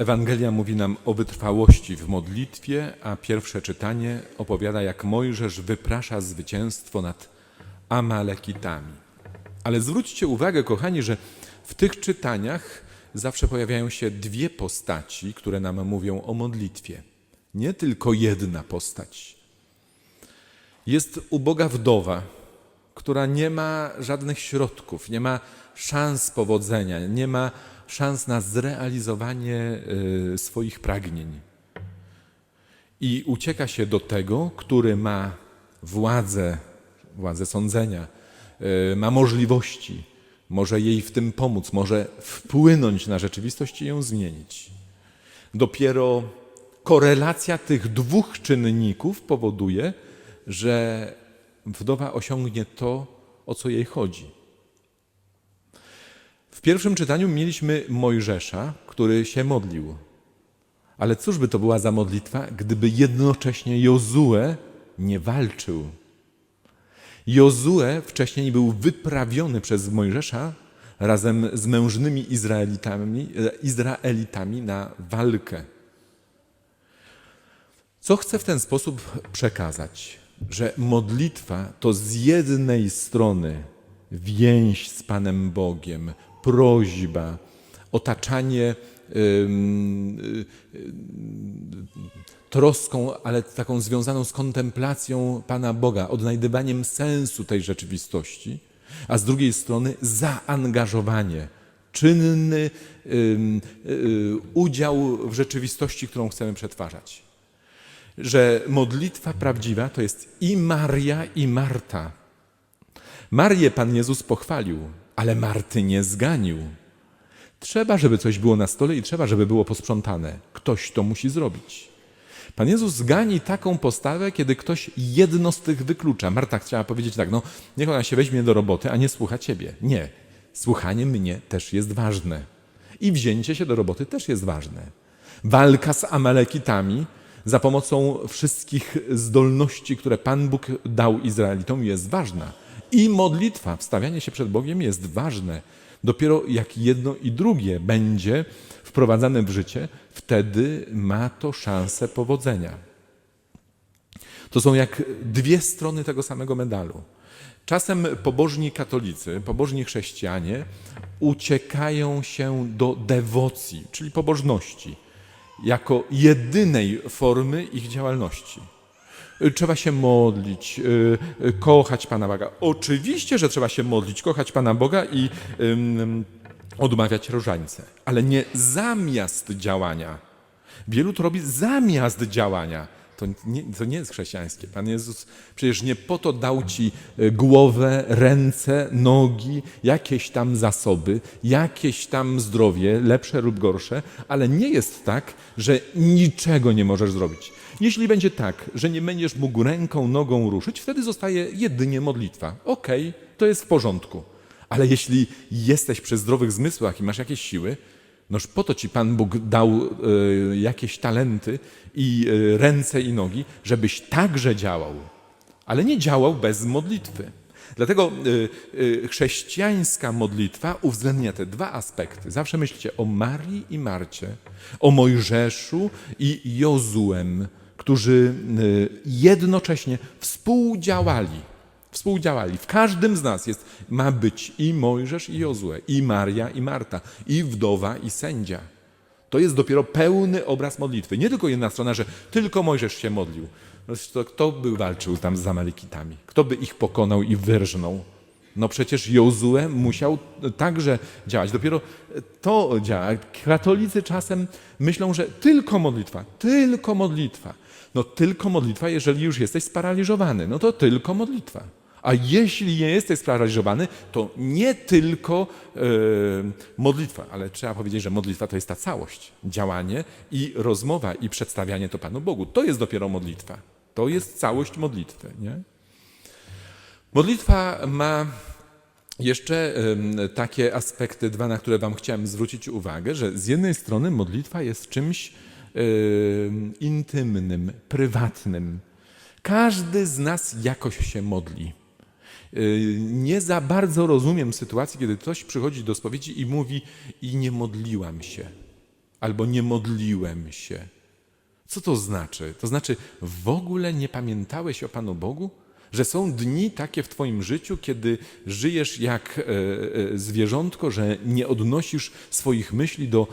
Ewangelia mówi nam o wytrwałości w modlitwie, a pierwsze czytanie opowiada, jak Mojżesz wyprasza zwycięstwo nad Amalekitami. Ale zwróćcie uwagę, kochani, że w tych czytaniach zawsze pojawiają się dwie postaci, które nam mówią o modlitwie. Nie tylko jedna postać. Jest uboga wdowa, która nie ma żadnych środków, nie ma szans powodzenia, nie ma szans na zrealizowanie y, swoich pragnień. I ucieka się do tego, który ma władzę, władzę sądzenia, y, ma możliwości, może jej w tym pomóc, może wpłynąć na rzeczywistość i ją zmienić. Dopiero korelacja tych dwóch czynników powoduje, że wdowa osiągnie to, o co jej chodzi. W pierwszym czytaniu mieliśmy Mojżesza, który się modlił. Ale cóż by to była za modlitwa, gdyby jednocześnie Jozue nie walczył? Jozue wcześniej był wyprawiony przez Mojżesza razem z mężnymi Izraelitami, Izraelitami na walkę. Co chcę w ten sposób przekazać? Że modlitwa to z jednej strony więź z Panem Bogiem, prośba, otaczanie y, y, troską, ale taką związaną z kontemplacją Pana Boga, odnajdywaniem sensu tej rzeczywistości, a z drugiej strony zaangażowanie, czynny y, udział w rzeczywistości, którą chcemy przetwarzać. Że modlitwa prawdziwa to jest i Maria, i Marta. Marię Pan Jezus pochwalił, ale Marty nie zganił. Trzeba, żeby coś było na stole i trzeba, żeby było posprzątane. Ktoś to musi zrobić. Pan Jezus zgani taką postawę, kiedy ktoś jedno z tych wyklucza. Marta chciała powiedzieć tak, no niech ona się weźmie do roboty, a nie słucha ciebie. Nie, słuchanie mnie też jest ważne. I wzięcie się do roboty też jest ważne. Walka z Amalekitami za pomocą wszystkich zdolności, które Pan Bóg dał Izraelitom jest ważna. I modlitwa, wstawianie się przed Bogiem jest ważne. Dopiero jak jedno i drugie będzie wprowadzane w życie, wtedy ma to szansę powodzenia. To są jak dwie strony tego samego medalu. Czasem pobożni katolicy, pobożni chrześcijanie uciekają się do dewocji, czyli pobożności, jako jedynej formy ich działalności. Trzeba się modlić, y, y, kochać Pana Boga. Oczywiście, że trzeba się modlić, kochać Pana Boga i odmawiać różańce, ale nie zamiast działania. Wielu to robi zamiast działania. To nie, to nie jest chrześcijańskie. Pan Jezus przecież nie po to dał ci y, głowę, ręce, nogi, jakieś tam zasoby, jakieś tam zdrowie, lepsze lub gorsze, ale nie jest tak, że niczego nie możesz zrobić. Jeśli będzie tak, że nie będziesz mógł ręką, nogą ruszyć, wtedy zostaje jedynie modlitwa. Okej, to jest w porządku. Ale jeśli jesteś przy zdrowych zmysłach i masz jakieś siły, noż po to ci Pan Bóg dał y, jakieś talenty i y, ręce i nogi, żebyś także działał, ale nie działał bez modlitwy. Dlatego y, chrześcijańska modlitwa uwzględnia te dwa aspekty. Zawsze myślcie o Marii i Marcie, o Mojżeszu i Jozuem, którzy jednocześnie współdziałali. Współdziałali. W każdym z nas jest, ma być i Mojżesz, i Jozue, i Maria, i Marta, i wdowa, i sędzia. To jest dopiero pełny obraz modlitwy. Nie tylko jedna strona, że tylko Mojżesz się modlił. No, to kto by walczył tam z Amalekitami? Kto by ich pokonał i wyrżnął? No przecież Jozue musiał także działać. Dopiero to działa. Katolicy czasem myślą, że tylko modlitwa, tylko modlitwa. No tylko modlitwa, jeżeli już jesteś sparaliżowany, no to tylko modlitwa. A jeśli nie jesteś sparaliżowany, to nie tylko e, modlitwa, ale trzeba powiedzieć, że modlitwa to jest ta całość. Działanie i rozmowa i przedstawianie to Panu Bogu. To jest dopiero modlitwa. To jest całość modlitwy. Nie? Modlitwa ma jeszcze takie aspekty, dwa, na które Wam chciałem zwrócić uwagę, że z jednej strony modlitwa jest czymś em, intymnym, prywatnym. Każdy z nas jakoś się modli. Y, Nie za bardzo rozumiem sytuację, kiedy ktoś przychodzi do spowiedzi i mówi: I nie modliłam się. albo nie modliłem się. Co to znaczy? To znaczy, w ogóle nie pamiętałeś o Panu Bogu? Że są dni takie w Twoim życiu, kiedy żyjesz jak e, e, zwierzątko, że nie odnosisz swoich myśli do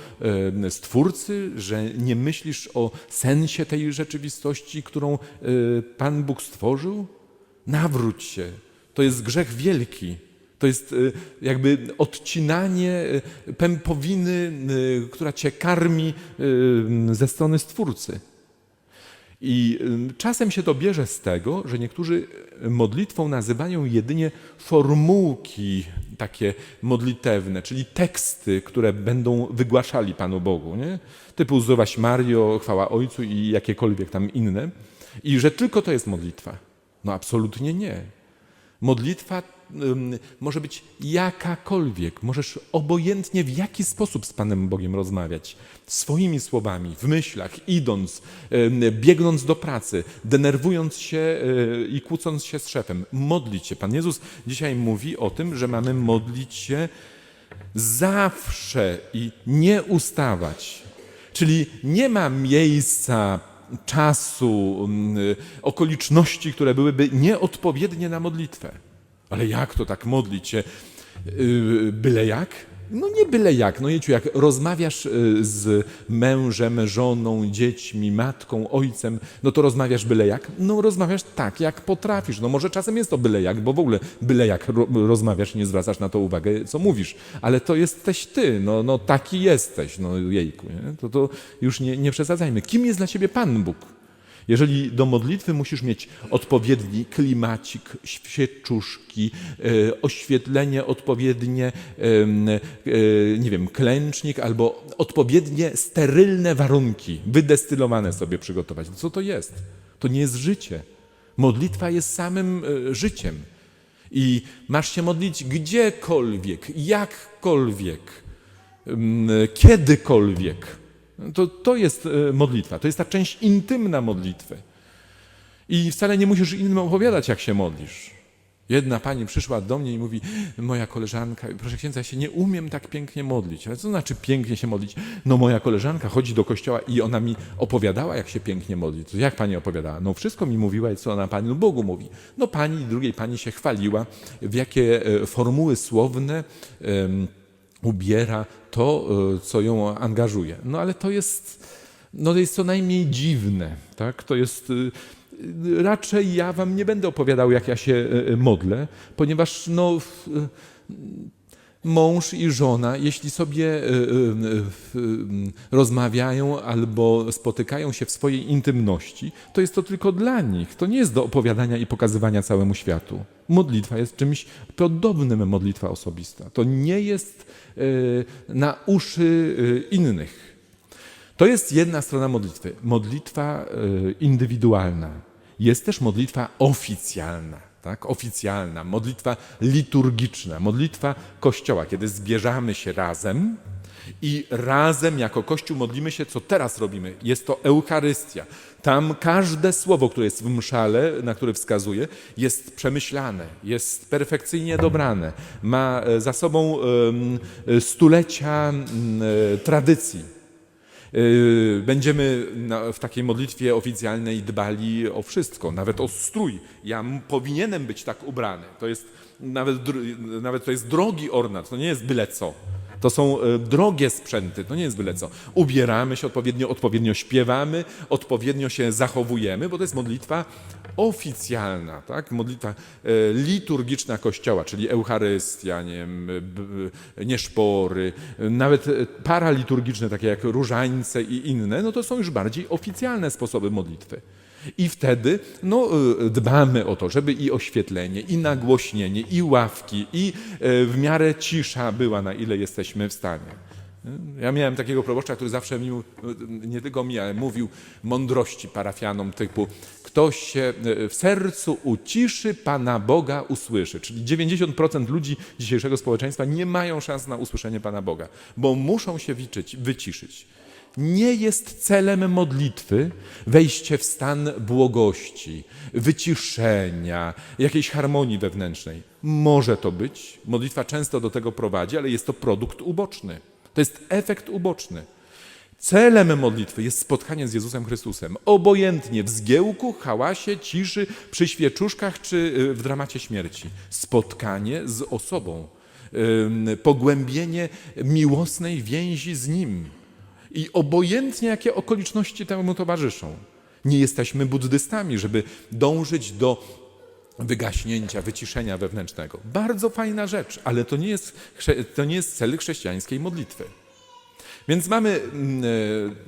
e, Stwórcy, że nie myślisz o sensie tej rzeczywistości, którą Pan Bóg stworzył? Nawróć się. To jest grzech wielki. To jest e, jakby odcinanie e, pępowiny, e, która cię karmi ze strony Stwórcy. I y, czasem się to bierze z tego, że niektórzy modlitwą nazywają jedynie formułki takie modlitewne, czyli teksty, które będą wygłaszali Panu Bogu, nie? typu zdrowaś Mario, chwała Ojcu i jakiekolwiek tam inne. I że tylko to jest modlitwa. No absolutnie nie. Modlitwa może być jakakolwiek. Możesz obojętnie w jaki sposób z Panem Bogiem rozmawiać. Swoimi słowami, w myślach, idąc, biegnąc do pracy, denerwując się y, i kłócąc się z szefem. Modlić się. Pan Jezus dzisiaj mówi o tym, że mamy modlić się zawsze i nie ustawać. Czyli nie ma miejsca, czasu, mm, y, okoliczności, które byłyby nieodpowiednie na modlitwę. Ale jak to tak modlić się? Yy, Byle jak? No nie byle jak. No Jeciu, jak rozmawiasz y, z mężem, żoną, dziećmi, matką, ojcem, no to rozmawiasz byle jak? No rozmawiasz tak, jak potrafisz. No może czasem jest to byle jak, bo w ogóle byle jak ro rozmawiasz i nie zwracasz na to uwagę, co mówisz. Ale to jesteś ty, no, no taki jesteś, no jejku. Nie? To, to już nie, nie przesadzajmy. Kim jest dla ciebie Pan Bóg? Jeżeli do modlitwy musisz mieć odpowiedni klimacik, świeczuszki, e, oświetlenie odpowiednie, e, nie wiem, klęcznik albo odpowiednie sterylne warunki, wydestylowane sobie przygotować. Co to jest? To nie jest życie. Modlitwa jest samym e, życiem. I masz się modlić gdziekolwiek, jakkolwiek, kiedykolwiek. To, to jest e, modlitwa, to jest ta część intymna modlitwy. I wcale nie musisz innym opowiadać, jak się modlisz. Jedna pani przyszła do mnie i mówi, moja koleżanka, proszę księdza, ja się nie umiem tak pięknie modlić. Ale co znaczy pięknie się modlić? No moja koleżanka chodzi do kościoła i ona mi opowiadała, jak się pięknie modli. To jak pani opowiadała? No wszystko mi mówiła co ona pani, no Bogu mówi. No pani drugiej pani się chwaliła, w jakie e, formuły słowne em, ubiera to, e, co ją angażuje. No ale to jest, no to jest co najmniej dziwne. Tak? To jest e, raczej ja wam nie będę opowiadał, jak ja się e, modlę, ponieważ no, mąż i żona, jeśli sobie e, e, e, rozmawiają albo spotykają się w swojej intymności, to jest to tylko dla nich. To nie jest do opowiadania i pokazywania całemu światu. Modlitwa jest czymś podobnym, modlitwa osobista. To nie jest na uszy innych. To jest jedna strona modlitwy. Modlitwa indywidualna. Jest też modlitwa oficjalna, tak? Oficjalna, modlitwa liturgiczna, modlitwa Kościoła, kiedy zbierzamy się razem i razem jako Kościół modlimy się, co teraz robimy. Jest to Eucharystia. Tam każde słowo, które jest w mszale, na które wskazuje, jest przemyślane, jest perfekcyjnie dobrane, ma e, za sobą e, stulecia e, tradycji. Yy, Będziemy w takiej modlitwie oficjalnej dbali o wszystko, nawet o strój. Ja powinienem być tak ubrany. To jest nawet, nawet to jest drogi ornat, to nie jest byle co. To są e, drogie sprzęty, to nie jest byle co. Ubieramy się odpowiednio, odpowiednio śpiewamy, odpowiednio się zachowujemy, bo to jest modlitwa oficjalna, tak? modlitwa e, liturgiczna Kościoła, czyli Eucharystia, nie, nieszpory, e, nawet e, paraliturgiczne, takie jak różańce i inne, no to są już bardziej oficjalne sposoby modlitwy. I wtedy no, y, dbamy o to, żeby i oświetlenie, i nagłośnienie, i ławki, i y, w miarę cisza była, na ile jesteśmy w stanie. Ja miałem takiego proboszcza, który zawsze mi, nie tylko mi, ale mówił mądrości parafianom typu ktoś się y, w sercu uciszy, Pana Boga usłyszy. Czyli 90% ludzi dzisiejszego społeczeństwa nie mają szans na usłyszenie Pana Boga, bo muszą się wiczyć, wyciszyć. Nie jest celem modlitwy wejście w stan błogości, wyciszenia, jakiejś harmonii wewnętrznej. Może to być, modlitwa często do tego prowadzi, ale jest to produkt uboczny. To jest efekt uboczny. Celem modlitwy jest spotkanie z Jezusem Chrystusem. Obojętnie w zgiełku, hałasie, ciszy, przy świeczuszkach czy y, w dramacie śmierci. Spotkanie z osobą. Pogłębienie miłosnej więzi z Nim. I obojętnie jakie okoliczności temu towarzyszą. Nie jesteśmy buddystami, żeby dążyć do wygaśnięcia, wyciszenia wewnętrznego. Bardzo fajna rzecz, ale to nie jest, to nie jest cel chrześcijańskiej modlitwy. Więc mamy mm, e,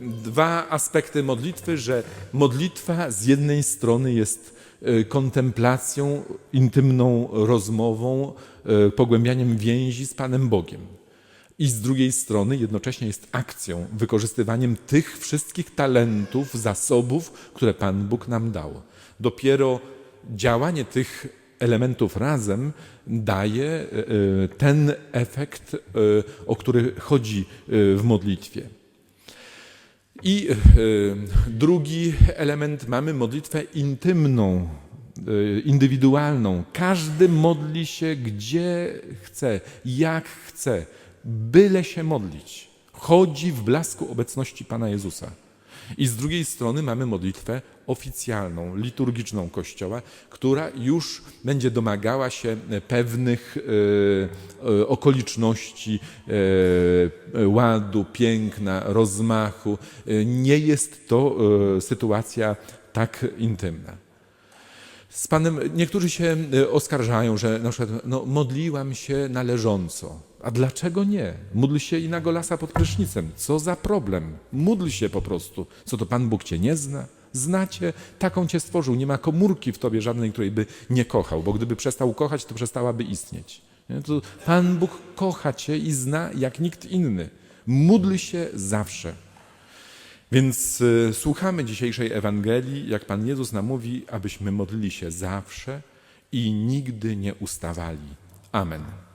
dwa aspekty modlitwy, że modlitwa z jednej strony jest e, kontemplacją, intymną rozmową, e, pogłębianiem więzi z Panem Bogiem. I z drugiej strony jednocześnie jest akcją, wykorzystywaniem tych wszystkich talentów, zasobów, które Pan Bóg nam dał. Dopiero działanie tych elementów razem daje e, e, ten efekt, e, o który chodzi w modlitwie. I drugi element mamy modlitwę intymną, indywidualną. Każdy modli się gdzie chce, jak chce, byle się modlić. Chodzi w blasku obecności Pana Jezusa. I z drugiej strony mamy modlitwę oficjalną, liturgiczną Kościoła, która już będzie domagała się pewnych e, e, okoliczności, e, ładu, piękna, rozmachu. Nie jest to sytuacja tak intymna. Z Panem, niektórzy się oskarżają, że na przykład no, modliłam się należąco. A dlaczego nie? Módl się i na golasa pod prysznicem. Co za problem? Módl się po prostu. Co to Pan Bóg cię nie zna? Znacie, taką cię stworzył. Nie ma komórki w tobie żadnej, której by nie kochał, bo gdyby przestał kochać, to przestałaby istnieć. Nie? To Pan Bóg kocha cię i zna jak nikt inny. Módl się zawsze. Więc y, słuchamy dzisiejszej Ewangelii, jak Pan Jezus nam mówi, abyśmy modlili się zawsze i nigdy nie ustawali. Amen.